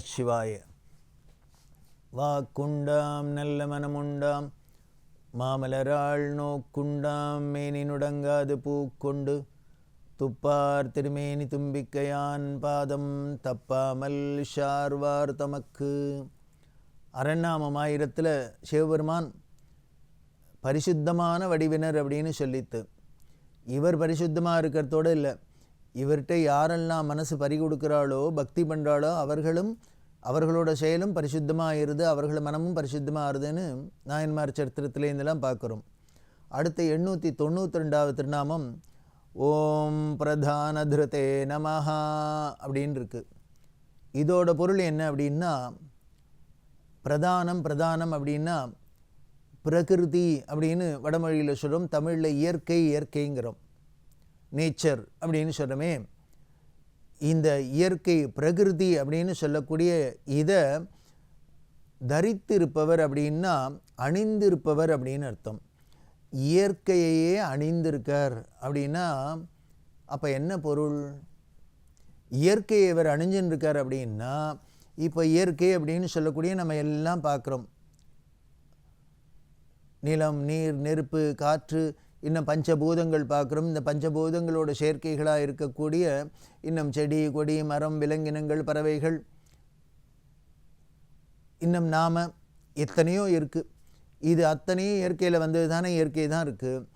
நமசிவாய வாக்குண்டாம் நல்ல மனமுண்டாம். மாமலராள் நோக்குண்டாம் மேனி நுடங்காது பூக்கொண்டு. துப்பார் திருமேனி தும்பிக்கையான் பாதம் தப்பாமல் ஷார்வார் தமக்கு. அரண்நாமம் ஆயிரத்தில் சிவபெருமான் பரிசுத்தமான வடிவினர் அப்படின்னு சொல்லித்து இவர் பரிசுத்தமாக இருக்கிறதோடு இல்லை. இவர்கிட்ட யாரெல்லாம் மனசு பறி கொடுக்குறாளோ பக்தி பண்ணுறாளோ அவர்களும் அவர்களோட செயலும் பரிசுத்தமாக ஆயிருது அவர்கள் மனமும் பரிசுத்தமாக ஆறுதுன்னு நாயன்மார் சரித்திரத்திலேருந்தெல்லாம் பார்க்குறோம். அடுத்த எண்ணூற்றி தொண்ணூற்றி ரெண்டாவது திருநாமம் ஓம் பிரதான திருதே நமஹா அப்படின்னு இருக்குது இதோட பொருள் என்ன அப்படின்னா பிரதானம் பிரதானம் அப்படின்னா பிரகிருதி அப்படின்னு வடமொழியில் சொல்கிறோம் தமிழில் இயற்கை இயற்கைங்கிறோம். நேச்சர் அப்படின்னு சொல்கிறோமே இந்த இயற்கை பிரகிருதி அப்படின்னு சொல்லக்கூடிய இதை தரித்திருப்பவர் அப்படின்னா அணிந்திருப்பவர் அப்படின்னு அர்த்தம். இயற்கையையே அணிந்திருக்கார் அப்படின்னா அப்போ என்ன பொருள்? இயற்கையை இவர் அணிஞ்சுன்னு இருக்கார் அப்படின்னா இப்போ இயற்கை அப்படின்னு சொல்லக்கூடிய நம்ம எல்லாம் பார்க்குறோம். நிலம் நீர் நெருப்பு காற்று இன்னும் பஞ்சபூதங்கள் பார்க்குறோம். இந்த பஞ்சபூதங்களோட சேர்க்கைகளாக இருக்கக்கூடிய இன்னும் செடி கொடி மரம் விலங்கினங்கள் பறவைகள். இன்னும் நாம் எத்தனையோ இருக்குது இது அத்தனையும் இயற்கையில் வந்தது தானே இயற்கை தான் இருக்குது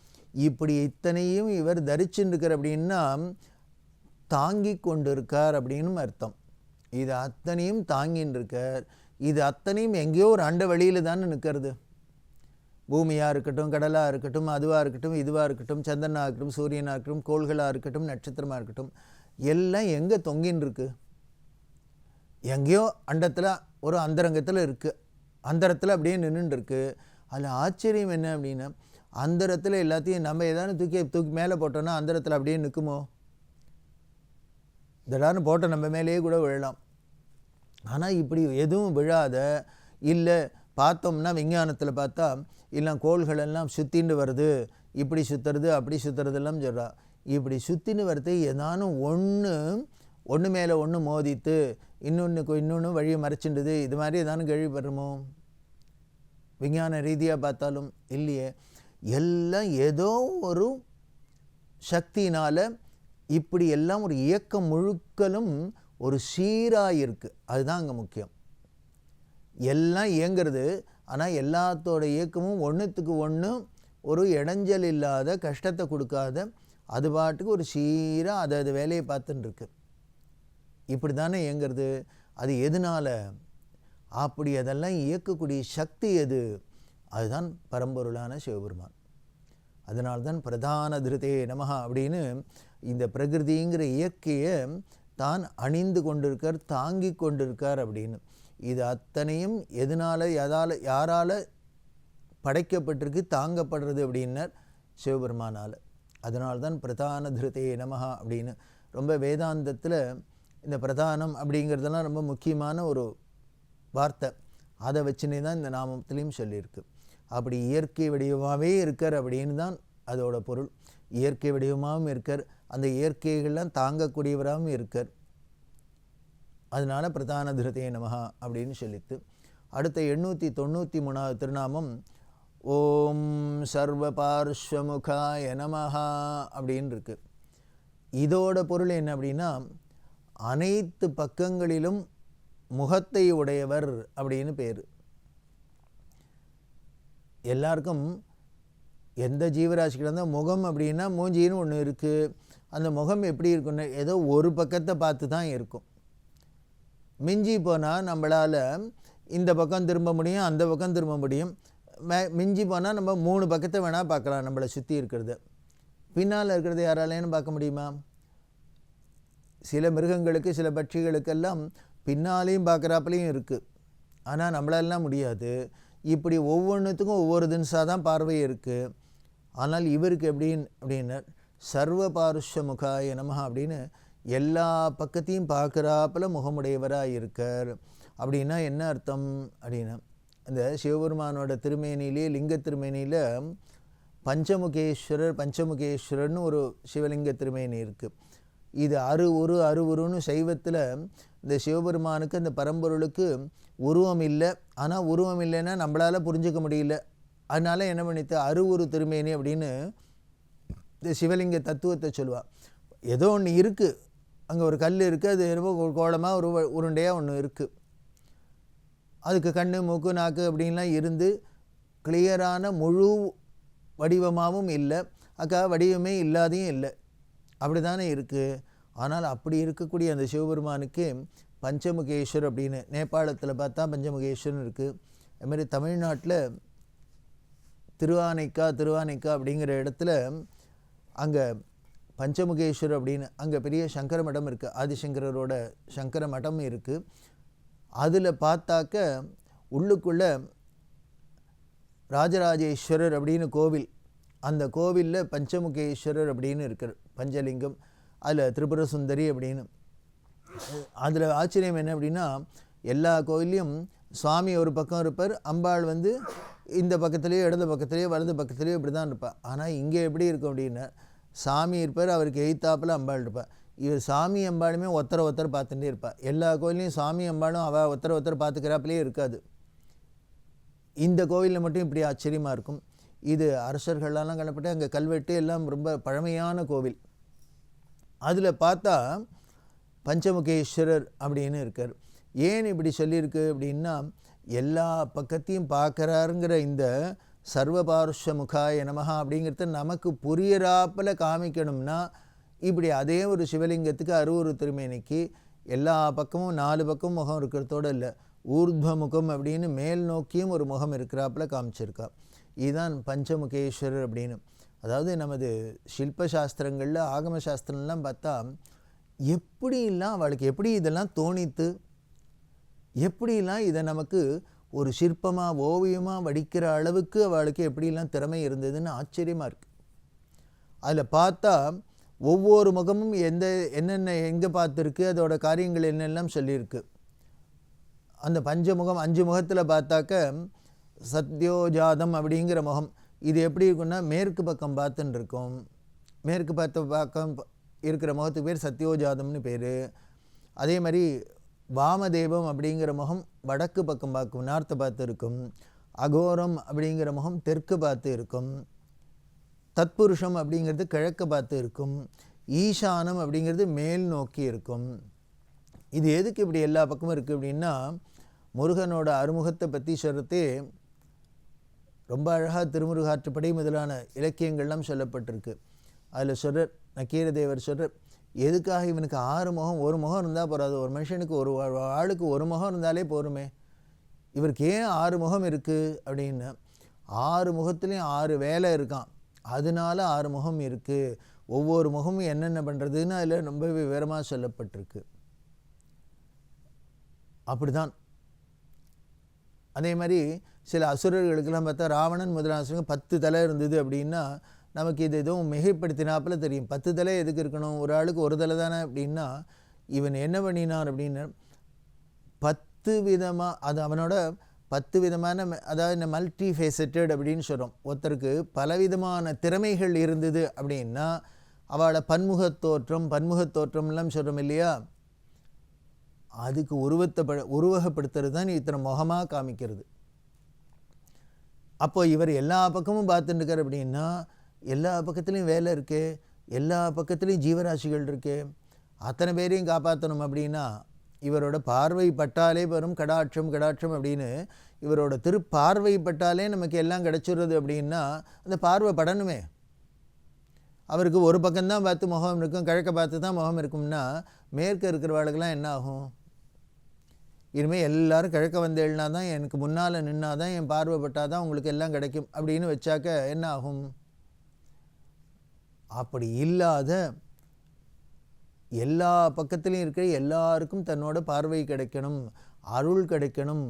இப்படி இத்தனையும் இவர் தரிச்சுருக்கார் அப்படின்னா தாங்கி கொண்டு இருக்கார் அப்படின்னு அர்த்தம். இது அத்தனையும் தாங்கின்னு இருக்கார் இது அத்தனையும் எங்கேயோ ஒரு அண்ட வழியில் தானே நிற்கிறது. பூமியாக இருக்கட்டும் கடலாக இருக்கட்டும் அதுவாக இருக்கட்டும் இதுவாக இருக்கட்டும் சந்திரனாக இருக்கட்டும் சூரியனாக இருக்கட்டும் கோள்களாக இருக்கட்டும் நட்சத்திரமாக இருக்கட்டும் எல்லாம் எங்கே தொங்கின்னு இருக்கு? எங்கேயோ அண்டத்தில் ஒரு அந்தரங்கத்தில் இருக்குது அந்தரத்தில் அப்படியே நின்றுட்டுருக்கு அதில் ஆச்சரியம் என்ன அப்படின்னா அந்தரத்தில் எல்லாத்தையும் நம்ம ஏதாவது தூக்கி தூக்கி மேலே போட்டோன்னா அந்தரத்தில் அப்படியே நிற்குமோ திடார்னு போட்ட நம்ம மேலேயே கூட விழலாம். ஆனால் இப்படி எதுவும் விழாத இல்லை பார்த்தோம்னா விஞ்ஞானத்தில் பார்த்தா இல்லை கோள்கள் எல்லாம் சுற்றின்னு வருது. இப்படி சுற்றுறது அப்படி சுற்றுறதெல்லாம் சொல்கிறா இப்படி சுற்றின்னு வருது ஏதானும் ஒன்று ஒன்று மேலே ஒன்று மோதித்து இன்னொன்று இன்னொன்று வழியை மறைச்சிண்டுது இது மாதிரி ஏதானும் கேள்விப்படுறோமோ? விஞ்ஞான ரீதியாக பார்த்தாலும் இல்லையே. எல்லாம் ஏதோ ஒரு சக்தினால் இப்படி எல்லாம் ஒரு இயக்கம் முழுக்கலும் ஒரு சீராக இருக்குது அதுதான் அங்கே முக்கியம். எல்லாம் இயங்கிறது ஆனால் எல்லாத்தோட இயக்கமும் ஒன்றுத்துக்கு ஒன்று ஒரு இடைஞ்சல் இல்லாத கஷ்டத்தை கொடுக்காத அது பாட்டுக்கு ஒரு சீராக அதை அது வேலையை பார்த்துன்னு இருக்கு இப்படி தானே இயங்கிறது? அது எதனால்? அப்படி அதெல்லாம் இயக்கக்கூடிய சக்தி எது? அதுதான் பரம்பொருளான சிவபெருமான். அதனால்தான் பிரதான திருதே நமகா அப்படின்னு இந்த பிரகிருதிங்கிற இயற்கையை தான் அணிந்து கொண்டிருக்கார் தாங்கி கொண்டிருக்கார் அப்படின்னு. இது அத்தனையும் எதனால் எதால் யாரால் படைக்கப்பட்டிருக்கு தாங்கப்படுறது அப்படின்னர் சிவபெருமானால். அதனால்தான் பிரதான திருத்தே நமகா அப்படின்னு ரொம்ப வேதாந்தத்தில் இந்த பிரதானம் அப்படிங்கிறதெல்லாம் ரொம்ப முக்கியமான ஒரு வார்த்தை. அதை வச்சுனே தான் இந்த நாமத்திலையும் சொல்லியிருக்கு. அப்படி இயற்கை வடிவமாகவே இருக்கார் அப்படின்னு தான் அதோட பொருள். இயற்கை வடிவமாகவும் இருக்கார். அந்த இயற்கைகள்லாம் தாங்கக்கூடியவராகவும் இருக்கார். அதனால பிரதான திருதே நமகா அப்படின்னு சொல்லித்து அடுத்த எண்ணூற்றி தொண்ணூற்றி மூணாவது திருநாமம் ஓம் சர்வ பார்ஸ்வமுகாய நமஹா அப்படின்னு இருக்கு இதோட பொருள் என்ன அப்படின்னா அனைத்து பக்கங்களிலும் முகத்தை உடையவர் அப்படின்னு பேர். எல்லாருக்கும் எந்த ஜீவராசிக்கு இருந்தால் முகம் அப்படின்னா மூஞ்சின்னு ஒன்று இருக்குது அந்த முகம் எப்படி இருக்குன்னு ஏதோ ஒரு பக்கத்தை பார்த்து தான் இருக்கும். மிஞ்சி போனால் நம்மளால் இந்த பக்கம் திரும்ப முடியும் அந்த பக்கம் திரும்ப முடியும். மே மிஞ்சி போனால் நம்ம மூணு பக்கத்தை வேணால் பார்க்கலாம் நம்மளை சுற்றி இருக்கிறது. பின்னால் இருக்கிறத யாராலேன்னு பார்க்க முடியுமா? சில மிருகங்களுக்கு சில பட்சிகளுக்கெல்லாம் பின்னாலேயும் பார்க்குறாப்புலையும் இருக்குது ஆனால் நம்மளாலாம் முடியாது. இப்படி ஒவ்வொன்றுத்துக்கும் ஒவ்வொரு தினசாக தான் பார்வை இருக்குது ஆனால் இவருக்கு எப்படின்னு அப்படின்னு சர்வ பாருஷ முகாய நமகா அப்படின்னு எல்லா பக்கத்தையும் பார்க்குறாப்புல முகமுடையவராக இருக்கார். அப்படின்னா என்ன அர்த்தம்? அப்படின்னா இந்த சிவபெருமானோட திருமேனிலே லிங்க திருமேனியில் பஞ்சமுகேஸ்வரர் பஞ்சமுகேஸ்வரர்னு ஒரு சிவலிங்க திருமேனி இருக்குது இது அரு உரு அருவுருன்னு சைவத்தில் இந்த சிவபெருமானுக்கு அந்த பரம்பொருளுக்கு உருவம் இல்லை. ஆனால் உருவம் இல்லைன்னா நம்மளால் புரிஞ்சுக்க முடியல. அதனால் என்ன பண்ணித்து அருவுரு திருமேனி அப்படின்னு இந்த சிவலிங்க தத்துவத்தை சொல்லுவாள் ஏதோ ஒன்று இருக்குது அங்கே ஒரு கல் இருக்குது அது ரொம்ப கோலமாக ஒரு உருண்டையாக ஒன்று இருக்குது அதுக்கு கண் மூக்கு நாக்கு அப்படின்லாம் இருந்து கிளியரான முழு வடிவமாகவும் இல்லை. அக்கா வடிவமே இல்லாதையும் இல்லை. அப்படி தானே இருக்குது ஆனால் அப்படி இருக்கக்கூடிய அந்த சிவபெருமானுக்கு பஞ்சமுகேஸ்வர் அப்படின்னு நேபாளத்தில் பார்த்தா பஞ்சமுகேஸ்வரன் இருக்குது அதுமாதிரி தமிழ்நாட்டில் திருவானைக்கா திருவானைக்கா அப்படிங்கிற இடத்துல அங்கே பஞ்சமுகேஸ்வர் அப்படின்னு அங்கே பெரிய சங்கர மடம் இருக்குது ஆதிசங்கரோட சங்கர மடம் இருக்குது அதில் பார்த்தாக்க உள்ளுக்குள்ளே ராஜராஜேஸ்வரர் அப்படின்னு கோவில். அந்த கோவிலில் பஞ்சமுகேஸ்வரர் அப்படின்னு இருக்கார் பஞ்சலிங்கம் அதில் திரிபுர சுந்தரி அப்படின்னு. அதில் ஆச்சரியம் என்ன அப்படின்னா எல்லா கோவில்லையும் சுவாமி ஒரு பக்கம் இருப்பார். அம்பாள் வந்து இந்த பக்கத்துலேயோ இடது பக்கத்துலேயோ வலது பக்கத்துலேயோ இப்படி தான் இருப்பாள் ஆனால் இங்கே எப்படி இருக்கும் அப்படின்னா சாமி இருப்பார் அவருக்கு எய்த்தாப்பில் அம்பாள் இருப்பாள் இவர் சாமி அம்பாளுமே ஒத்தர ஒத்தர் பார்த்துட்டே இருப்பாள் எல்லா கோயிலையும் சாமி அம்பாளும் அவள் ஒத்தர ஒத்தர் பார்த்துக்கிறாப்பிலே இருக்காது. இந்த கோவிலில் மட்டும் இப்படி ஆச்சரியமாக இருக்கும். இது அரசர்களெல்லாம் கணப்பட்டு அங்கே கல்வெட்டு எல்லாம் ரொம்ப பழமையான கோவில். அதில் பார்த்தா பஞ்சமுகேஸ்வரர் அப்படின்னு இருக்கார். ஏன் இப்படி சொல்லியிருக்கு அப்படின்னா எல்லா பக்கத்தையும் பார்க்குறாருங்கிற இந்த சர்வபாருஷ முகாய நமகா அப்படிங்கிறத நமக்கு புரியறாப்பில் காமிக்கணும்னா இப்படி அதே ஒரு சிவலிங்கத்துக்கு அறுவரு திருமேனிக்கு எல்லா பக்கமும் நாலு பக்கமும் முகம் இருக்கிறதோடு இல்லை. ஊர்த்வ முகம் அப்படின்னு மேல் நோக்கியும் ஒரு முகம் இருக்கிறாப்புல காமிச்சிருக்கா. இதுதான் பஞ்சமுகேஸ்வரர் அப்படின்னு. அதாவது நமது சில்ப சாஸ்திரங்களில் ஆகம சாஸ்திரம்லாம் பார்த்தா எப்படிலாம் அவளுக்கு எப்படி இதெல்லாம் தோணித்து எப்படிலாம் இதை நமக்கு ஒரு சிற்பமாக ஓவியமாக வடிக்கிற அளவுக்கு அவளுக்கு எப்படிலாம் திறமை இருந்ததுன்னு ஆச்சரியமாக இருக்குது அதில் பார்த்தா ஒவ்வொரு முகமும் எந்த என்னென்ன எங்கே பார்த்துருக்கு அதோட காரியங்கள் என்னெல்லாம் சொல்லியிருக்கு. அந்த பஞ்சமுகம் அஞ்சு முகத்தில் பார்த்தாக்க சத்யோஜாதம் அப்படிங்கிற முகம். இது எப்படி இருக்குன்னா மேற்கு பக்கம் பார்த்துன்னு இருக்கும். மேற்கு பார்த்த பக்கம் இருக்கிற முகத்துக்கு பேர் சத்யோஜாதம்னு பேர். அதே மாதிரி வாமதேவம் அப்படிங்கிற முகம் வடக்கு பக்கம் பார்க்கும் நார்த்தை பார்த்து இருக்கும். அகோரம் அப்படிங்கிற முகம் தெற்கு பார்த்து இருக்கும். தத்புருஷம் அப்படிங்கிறது கிழக்கு பார்த்து இருக்கும். ஈசானம் அப்படிங்கிறது மேல் நோக்கி இருக்கும். இது எதுக்கு இப்படி எல்லா பக்கமும் இருக்குது அப்படின்னா முருகனோட அறுமுகத்தை பற்றி சொல்கிறதே ரொம்ப அழகாக திருமுருகாற்றுப்படை முதலான இலக்கியங்கள்லாம் சொல்லப்பட்டிருக்கு. அதில் சொல்கிறார் நக்கீரதேவர் சொல்கிறார் எதுக்காக இவனுக்கு ஆறு முகம் ஒரு முகம் இருந்தால் போகாது ஒரு மனுஷனுக்கு ஒரு ஆளுக்கு ஒரு முகம் இருந்தாலே போருமே இவருக்கு ஏன் ஆறு முகம் இருக்குது அப்படின்னு? ஆறு முகத்துலேயும் ஆறு வேலை இருக்கான். அதனால ஆறு முகம் இருக்குது ஒவ்வொரு முகமும் என்னென்ன பண்ணுறதுன்னு அதில் ரொம்ப விவரமாக சொல்லப்பட்டிருக்கு. அப்படிதான். அதே மாதிரி சில அசுரர்களுக்கெல்லாம் பார்த்தா ராவணன் முதலாசுரங்க பத்து தலை இருந்தது அப்படின்னா நமக்கு இது எதுவும் மிகைப்படுத்தினாப்பில் தெரியும். பத்து தலை எதுக்கு இருக்கணும்? ஒரு ஆளுக்கு ஒரு தலை தானே அப்படின்னா இவன் என்ன பண்ணினான் அப்படின்னு பத்து விதமாக அது அவனோட பத்து விதமான அதாவது இந்த மல்டி ஃபேசட்டட் அப்படின்னு சொல்கிறோம் ஒருத்தருக்கு பலவிதமான திறமைகள் இருந்தது அப்படின்னா அவளை பன்முகத் தோற்றம் பன்முகத் தோற்றம்லாம் சொல்கிறோம் இல்லையா? அதுக்கு உருவத்தை ப உருவகப்படுத்துறது தான் இத்தனை முகமாக காமிக்கிறது. அப்போது இவர் எல்லா பக்கமும் பார்த்துட்டுருக்கார் அப்படின்னா எல்லா பக்கத்துலேயும் வேலை இருக்குது எல்லா பக்கத்துலேயும் ஜீவராசிகள் இருக்குது அத்தனை பேரையும் காப்பாற்றணும் அப்படின்னா இவரோட பார்வை பட்டாலே வரும் கடாட்சம் கடாட்சம் அப்படின்னு இவரோட திருப்பார்வை பட்டாலே நமக்கு எல்லாம் கிடச்சிடுறது அப்படின்னா அந்த பார்வை படணுமே. அவருக்கு ஒரு பக்கம்தான் பார்த்து முகம் இருக்கும் கிழக்க பார்த்து தான் முகம் இருக்கும்னா மேற்க இருக்கிறவாளுக்கெல்லாம் என்ன ஆகும்? இனிமேல் எல்லாரும் கிழக்க வந்து எழுனா தான் எனக்கு முன்னால் நின்னா தான் என் பார்வைப்பட்டால் தான் உங்களுக்கு எல்லாம் கிடைக்கும் அப்படின்னு வச்சாக்க என்ன ஆகும்? அப்படி இல்லாத எல்லா பக்கத்துலேயும் இருக்கிற எல்லாருக்கும் தன்னோட பார்வை கிடைக்கணும் அருள் கிடைக்கணும்.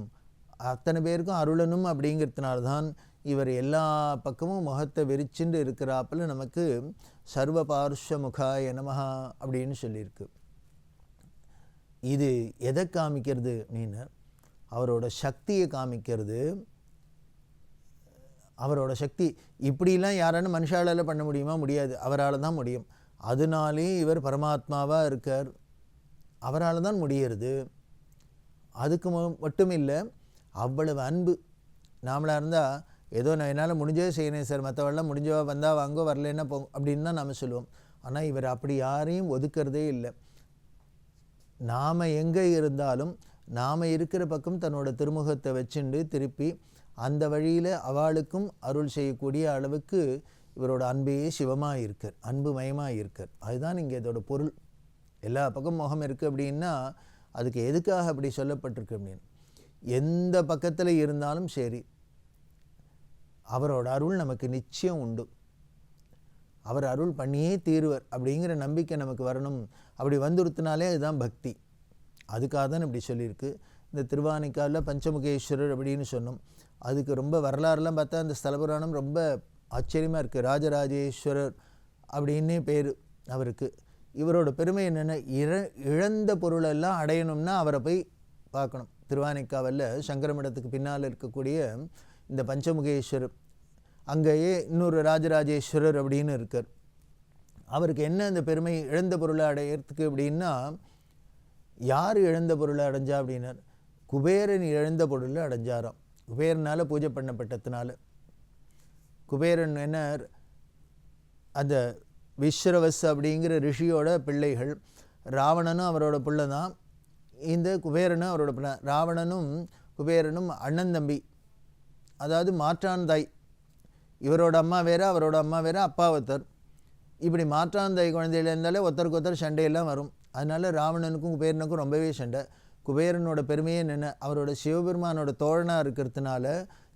அத்தனை பேருக்கும் அருளணும் அப்படிங்கிறதுனால தான் இவர் எல்லா பக்கமும் முகத்தை வெறிச்சுண்டு இருக்கிறாப்பில் நமக்கு சர்வ பார்ஷ முகா நமஹா அப்படின்னு சொல்லியிருக்கு. இது எதை காமிக்கிறது அப்படின்னு அவரோட சக்தியை காமிக்கிறது அவரோட சக்தி. இப்படிலாம் யாரான மனுஷாலால் பண்ண முடியுமா? முடியாது. அவரால் தான் முடியும். அதனாலே இவர் பரமாத்மாவாக இருக்கார். அவரால் தான் முடியறது. அதுக்கு மட்டும் இல்லை அவ்வளவு அன்பு. நாமளாக இருந்தால் ஏதோ நான் என்னால் முடிஞ்சே செய்யணும் சார். மற்றவெல்லாம் முடிஞ்சவா வந்தால் வாங்கோ வரலைன்னா போ அப்படின்னு தான் நம்ம சொல்லுவோம். ஆனால் இவர் அப்படி யாரையும் ஒதுக்கிறதே இல்லை. நாம் எங்கே இருந்தாலும் நாம் இருக்கிற பக்கம் தன்னோட திருமுகத்தை வச்சுண்டு திருப்பி அந்த வழியில் அவளுக்கும் அருள் செய்யக்கூடிய அளவுக்கு இவரோட அன்பையே சிவமாக இருக்கார் அன்பு மயமாக இருக்கார் அதுதான் இங்கே இதோட பொருள். எல்லா பக்கம் முகம் இருக்குது அப்படின்னா அதுக்கு எதுக்காக அப்படி சொல்லப்பட்டிருக்கு அப்படின்னு. எந்த பக்கத்தில் இருந்தாலும் சரி அவரோட அருள் நமக்கு நிச்சயம் உண்டு. அவர் அருள் பண்ணியே தீர்வர் அப்படிங்கிற நம்பிக்கை நமக்கு வரணும். அப்படி வந்துருத்தினாலே அதுதான் பக்தி. அதுக்காக தான் இப்படி சொல்லியிருக்கு. இந்த திருவானைக்காவில் பஞ்சமுகேஸ்வரர் அப்படின்னு சொன்னோம். அதுக்கு ரொம்ப வரலாறுலாம் பார்த்தா அந்த ஸ்தல புராணம் ரொம்ப ஆச்சரியமாக இருக்குது ராஜராஜேஸ்வரர் அப்படின்னே பேர் அவருக்கு. இவரோட பெருமை என்னென்னா இழ இழந்த பொருளெல்லாம் அடையணும்னா அவரை போய் பார்க்கணும். திருவானைக்காவலில் சங்கரமடத்துக்கு பின்னால் இருக்கக்கூடிய இந்த பஞ்சமுகேஸ்வரர் அங்கேயே இன்னொரு ராஜராஜேஸ்வரர் அப்படின்னு இருக்கார். அவருக்கு என்ன அந்த பெருமை இழந்த பொருளை அடையிறதுக்கு அப்படின்னா யார் இழந்த பொருளை அடைஞ்சா அப்படின்னார். குபேரன் இழந்த பொருளை அடைஞ்சாராம். குபேரனால் பூஜை பண்ணப்பட்டதுனால. குபேரன் என்ன அந்த விஸ்ரவஸ் அப்படிங்கிற ரிஷியோட பிள்ளைகள் ராவணனும் அவரோட பிள்ளை தான். இந்த குபேரனும் அவரோட பிள்ளை ராவணனும் குபேரனும் அண்ணன் தம்பி அதாவது மாற்றான் தாய் இவரோட அம்மா வேறு அவரோட அம்மா வேறு அப்பா ஒருத்தர். இப்படி மாற்றான் தாய் குழந்தையில இருந்தாலே ஒருத்தருக்கு ஒருத்தர் சண்டையெல்லாம் வரும். அதனால ராவணனுக்கும் குபேரனுக்கும் ரொம்பவே சண்டை. குபேரனோட பெருமையே என்னென்ன அவரோட சிவபெருமானோட தோழனாக இருக்கிறதுனால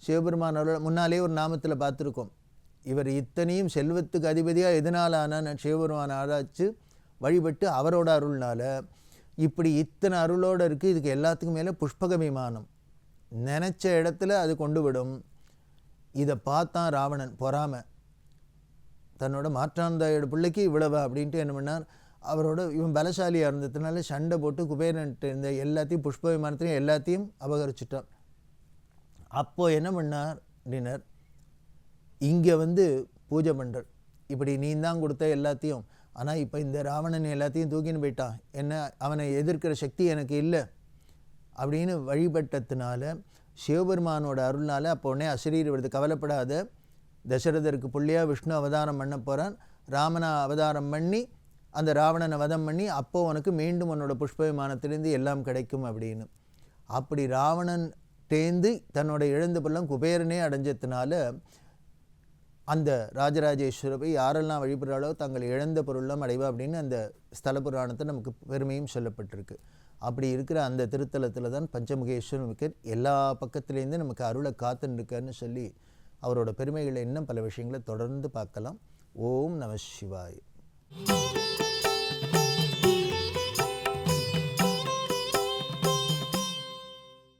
சிவபெருமானோட முன்னாலே ஒரு நாமத்தில் பார்த்துருக்கோம். இவர் இத்தனையும் செல்வத்துக்கு அதிபதியாக எதனால் ஆனான்னு சிவபெருமான் ஆராய்ச்சி வழிபட்டு அவரோட அருள்னால் இப்படி இத்தனை அருளோடு இருக்குது இதுக்கு எல்லாத்துக்கும் மேலே புஷ்பக விமானம் நினச்ச இடத்துல அது கொண்டு விடும். இதை பார்த்தான் ராவணன் பொறாமை. தன்னோட மாற்றாந்தாயோட பிள்ளைக்கு இவ்வளவு அப்படின்ட்டு என்ன பண்ணார்? அவரோட இவன் பலசாலியாக இருந்ததுனால சண்டை போட்டு குபேரன்ட்டு இருந்த எல்லாத்தையும் புஷ்ப விமானத்தையும் எல்லாத்தையும் அபகரிச்சிட்டான். அப்போது என்ன பண்ணார் டின்னர் இங்கே வந்து பூஜை பண்ணுறார் இப்படி நீ தான் கொடுத்த எல்லாத்தையும். ஆனால் இப்போ இந்த ராவணன் எல்லாத்தையும் தூக்கின்னு போயிட்டான். என்ன அவனை எதிர்க்கிற சக்தி எனக்கு இல்லை அப்படின்னு வழிபட்டதுனால சிவபெருமானோட அருள்னால் அப்போ உடனே அசரீர் விடுது. கவலைப்படாத தசரதருக்கு புள்ளியாக விஷ்ணு அவதாரம் பண்ண போகிறான் ராமனை அவதாரம் பண்ணி அந்த ராவணனை வதம் பண்ணி அப்போ உனக்கு மீண்டும் உன்னோட புஷ்ப விமானத்திலேருந்து எல்லாம் கிடைக்கும் அப்படின்னு. அப்படி ராவணன் தேந்து தன்னோட இழந்த பள்ளம் குபேரனே அடைஞ்சதுனால அந்த ராஜராஜேஸ்வரரை யாரெல்லாம் வழிபடுறாளோ தங்கள் இழந்த பொருளெல்லாம் அடைவா அப்படின்னு அந்த ஸ்தல புராணத்தை நமக்கு பெருமையும் சொல்லப்பட்டிருக்கு. அப்படி இருக்கிற அந்த திருத்தலத்தில் தான் பஞ்சமுகேஸ்வரன் எல்லா பக்கத்துலேருந்து நமக்கு அருளை காத்துன்னு சொல்லி அவரோட பெருமைகளை இன்னும் பல விஷயங்களை தொடர்ந்து பார்க்கலாம். ஓம் நம சிவாய்.